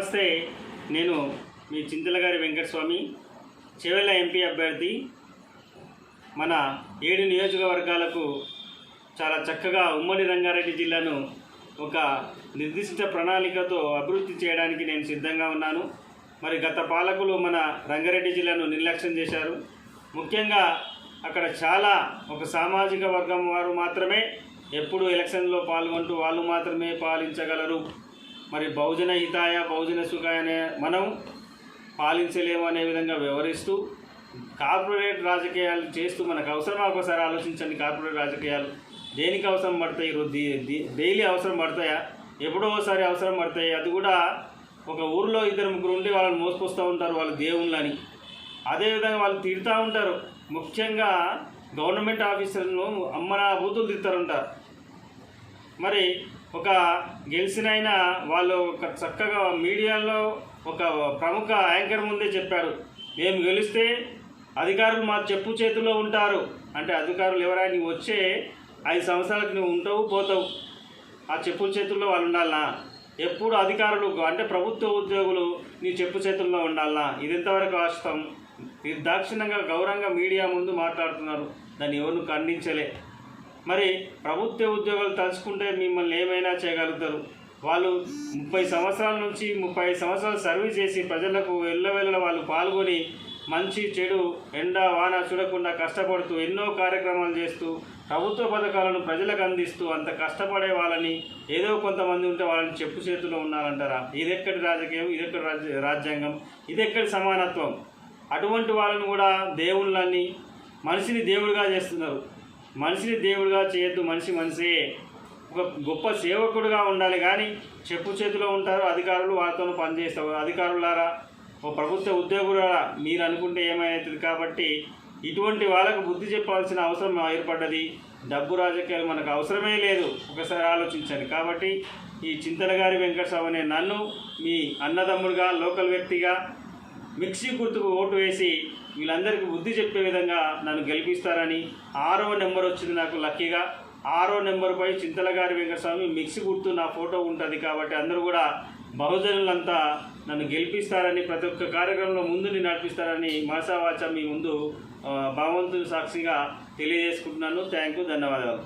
నమస్తే నేను మీ చింతలగారి వెంకటస్వామి చెవెళ్ళ ఎంపీ అభ్యర్థి. మన ఏడు నియోజకవర్గాలకు చాలా చక్కగా ఉమ్మడి రంగారెడ్డి జిల్లాను ఒక నిర్దిష్ట ప్రణాళికతో అభివృద్ధి చేయడానికి నేను సిద్ధంగా ఉన్నాను. మరి గత పాలకులు మన రంగారెడ్డి జిల్లాను నిర్లక్ష్యం చేశారు. ముఖ్యంగా అక్కడ చాలా ఒక సామాజిక వర్గం వారు మాత్రమే ఎప్పుడు ఎలక్షన్లో పాల్గొంటూ వాళ్ళు మాత్రమే పాలించగలరు. మరి బహుజన హితాయ బహుజన సుఖాయనే మనం పాలించలేము అనే విధంగా వ్యవహరిస్తూ కార్పొరేట్ రాజకీయాలు చేస్తూ మనకు అవసరమా? ఒకసారి ఆలోచించండి కార్పొరేట్ రాజకీయాలు. దేనికి అవసరం పడతాయి? ఈరోజు డైలీ అవసరం పడతాయా? ఎప్పుడో ఒకసారి అవసరం పడతాయి. అది కూడా ఒక ఊరిలో ఇద్దరు ముగ్గురు ఉండి వాళ్ళని మోసుకొస్తూ ఉంటారు వాళ్ళు దేవుళ్ళని. అదేవిధంగా వాళ్ళు తిడుతూ ఉంటారు. ముఖ్యంగా గవర్నమెంట్ ఆఫీసర్ను అమ్మరా బూతులు తిడతారుంటారు. మరి ఒక గెలిచినైనా వాళ్ళు ఒక చక్కగా మీడియాలో ఒక ప్రముఖ యాంకర్ ముందే చెప్పారు. మేము గెలిస్తే అధికారులు మా చెప్పు చేతిలో ఉంటారు. అంటే అధికారులు ఎవరైనా నీవు వచ్చే ఐదు సంవత్సరాలకు నువ్వు ఉంటావు పోతావు. ఆ చెప్పు చేతుల్లో వాళ్ళు ఉండాలనా? ఎప్పుడు అధికారులు అంటే ప్రభుత్వ ఉద్యోగులు నీ చెప్పు చేతుల్లో ఉండాలనా? ఇది ఎంతవరకు వాస్తవం ఇది దాక్షిణ్యంగా గౌరవంగా మీడియా ముందు మాట్లాడుతున్నారు. దాన్ని ఎవరు ఖండించలే. మరి ప్రభుత్వ ఉద్యోగాలు తలుచుకుంటే మిమ్మల్ని ఏమైనా చేయగలుగుతారు? వాళ్ళు ముప్పై సంవత్సరాల నుంచి ముప్పై సంవత్సరాలు సర్వీస్ చేసి ప్రజలకు వెళ్ళవెళ్ళ వాళ్ళు పాల్గొని మంచి చెడు ఎండ వాన చూడకుండా కష్టపడుతూ ఎన్నో కార్యక్రమాలు చేస్తూ ప్రభుత్వ పథకాలను ప్రజలకు అందిస్తూ అంత కష్టపడే వాళ్ళని ఏదో కొంతమంది ఉంటే వాళ్ళని చెప్పు చేతిలో ఉన్నారంటారా? ఇదెక్కడి రాజకీయం? ఇదెక్కడి రాజ్య రాజ్యాంగం? ఇదెక్కడి సమానత్వం? అటువంటి వాళ్ళని కూడా దేవుళ్ళని మనిషిని దేవుడిగా చేస్తున్నారు. మనిషిని దేవుడిగా చేయొద్దు మనిషి మనిషే. ఒక గొప్ప సేవకుడుగా ఉండాలి కానీ చెప్పు చేతిలో ఉంటారు అధికారులు వాళ్ళతో పనిచేస్తారు. అధికారులారా ఓ ప్రభుత్వ ఉద్యోగులారా మీరు అనుకుంటే ఏమవుతుంది కాబట్టి ఇటువంటి వాళ్ళకు బుద్ధి చెప్పాల్సిన అవసరం ఏర్పడ్డది. డబ్బు రాజకీయాలు మనకు అవసరమే లేదు. ఒకసారి ఆలోచించండి. కాబట్టి ఈ చింతలగారి వెంకటస్వామి అనే నన్ను మీ అన్నదమ్ముడుగా లోకల్ వ్యక్తిగా మిక్సీ గుర్తుకు ఓటు వేసి వీళ్ళందరికీ బుద్ధి చెప్పే విధంగా నన్ను గెలిపిస్తారని ఆరో నెంబర్ వచ్చింది నాకు లక్కీగా. ఆరో నెంబర్పై చింతలగారి వెంకటస్వామి మిక్సీ గుర్తు నా ఫోటో ఉంటుంది కాబట్టి అందరూ కూడా బహుజనులంతా నన్ను గెలిపిస్తారని ప్రతి ఒక్క కార్యక్రమంలో ముందుని నడిపిస్తారని మనసావాచ మీ ముందు భగవంతుని సాక్షిగా తెలియజేసుకుంటున్నాను. థ్యాంక్ యూ ధన్యవాదాలు.